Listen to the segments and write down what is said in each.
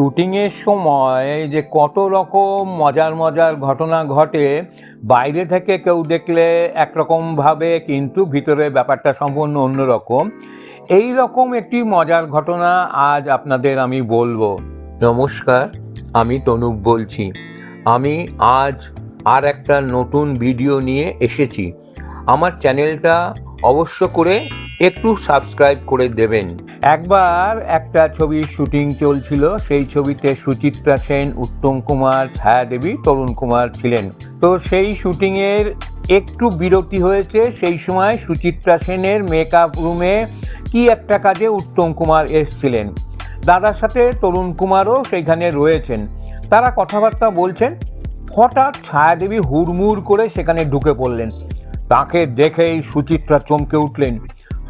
শুটিংয়ের সময় যে কত রকম মজার মজার ঘটনা ঘটে, বাইরে থেকে কেউ দেখলে একরকমভাবে কিন্তু ভিতরে ব্যাপারটা সম্পূর্ণ অন্যরকম। এই রকম একটি মজার ঘটনা আজ আপনাদের আমি বলব। নমস্কার, আমি তনুপ বলছি। আমি আজ আর একটা নতুন ভিডিও নিয়ে এসেছি। আমার চ্যানেলটা অবশ্য করে একটু সাবস্ক্রাইব করে দেবেন। একবার একটা ছবির শুটিং চলছিল, সেই ছবিতে সুচিত্রা সেন, উত্তম কুমার ছায়াদেবী তরুণ কুমার ছিলেন। তো সেই শুটিংয়ের একটু বিরতি হয়েছে, সেই সময় সুচিত্রা সেনের মেকআপ রুমে কি একটা কাজে উত্তম কুমার এসছিলেন। দাদার সাথে তরুণ কুমারও সেইখানে রয়েছেন। তারা কথাবার্তা বলছেন, হঠাৎ ছায়াদেবী হুড়মুড় করে সেখানে ঢুকে পড়লেন। তাকে দেখেই সুচিত্রা চমকে উঠলেন।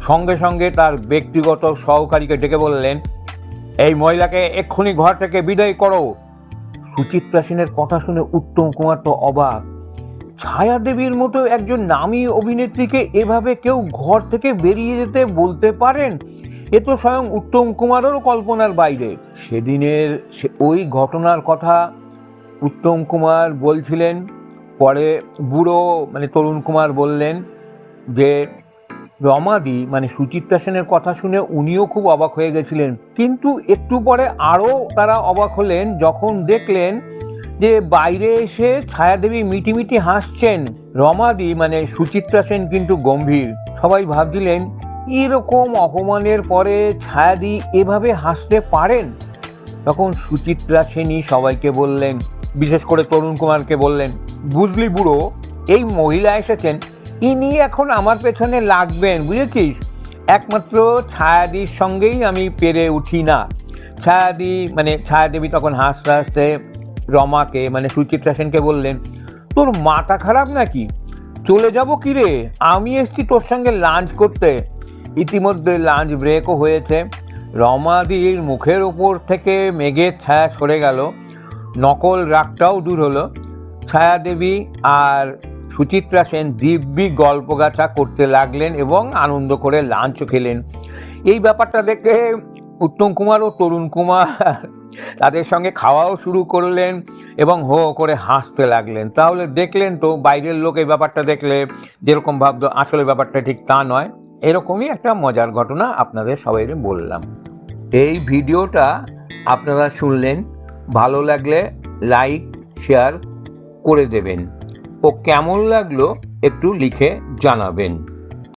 সঙ্গে সঙ্গে তার ব্যক্তিগত সহকারীকে ডেকে বললেন, এই মহিলাকে এক্ষুনি ঘর থেকে বিদায় করো। সুচিত্রা সেনের কথা শুনে উত্তম কুমার তো অবাক। ছায়া দেবীর মতো একজন নামী অভিনেত্রীকে এভাবে কেউ ঘর থেকে বেরিয়ে যেতে বলতে পারেন? এ তো স্বয়ং উত্তম কুমারেরও কল্পনার বাইরে। সেদিনের সে ওই ঘটনার কথা উত্তম কুমার বলছিলেন, পরে বুড়ো মানে তরুণ কুমার বললেন যে রমাদি মানে সুচিত্রা সেনের কথা শুনে উনিও খুব অবাক হয়ে গেছিলেন। কিন্তু একটু পরে আরও তারা অবাক হলেন, যখন দেখলেন যে বাইরে এসে ছায়াদেবী মিটিমিটি হাসছেন। রমাদি মানে সুচিত্রা সেন কিন্তু গম্ভীর। সবাই ভাবছিলেন, এরকম অপমানের পরে ছায়াদি এভাবে হাসতে পারেন? তখন সুচিত্রা সেনই সবাইকে বললেন, বিশেষ করে তরুণ কুমারকে বললেন, বুঝলি বুড়ো, এই মহিলা এসেছেন ইনি এখন আমার পেছনে লাগবেন, বুঝেছিস? একমাত্র ছায়াদির সঙ্গেই আমি পেরে উঠি না। ছায়াদি মানে ছায়াদেবী তখন হাসতে হাসতে রমাকে মানে সুচিত্রা সেনকে বললেন, তোর মাথা খারাপ নাকি? চলে যাব কি রে আমি এসছি তোর সঙ্গে লাঞ্চ করতে। ইতিমধ্যে লাঞ্চ ব্রেকও হয়েছে। রমাদির মুখের ওপর থেকে মেঘের ছায়া সরে গেল। নকল রাগটাও দূর হলো। ছায়াদেবী আর সুচিত্রা সেন দিব্যি গল্পগাছা করতে লাগলেন এবং আনন্দ করে লাঞ্চও খেলেন। এই ব্যাপারটা দেখে উত্তম কুমার ও তরুণ কুমার তাদের সঙ্গে খাওয়াও শুরু করলেন এবং হো করে হাসতে লাগলেন। তাহলে দেখলেন তো বাইরের লোক এই ব্যাপারটা দেখলে যেরকম ভাবতো, আসলে ব্যাপারটা ঠিক তা নয়। এরকমই একটা মজার ঘটনা আপনাদের সবাই বললাম। এই ভিডিওটা আপনারা শুনলেন, ভালো লাগলে লাইক, শেয়ার করে দেবেন। ও কেমন লাগল একটু লিখে জানাবেন।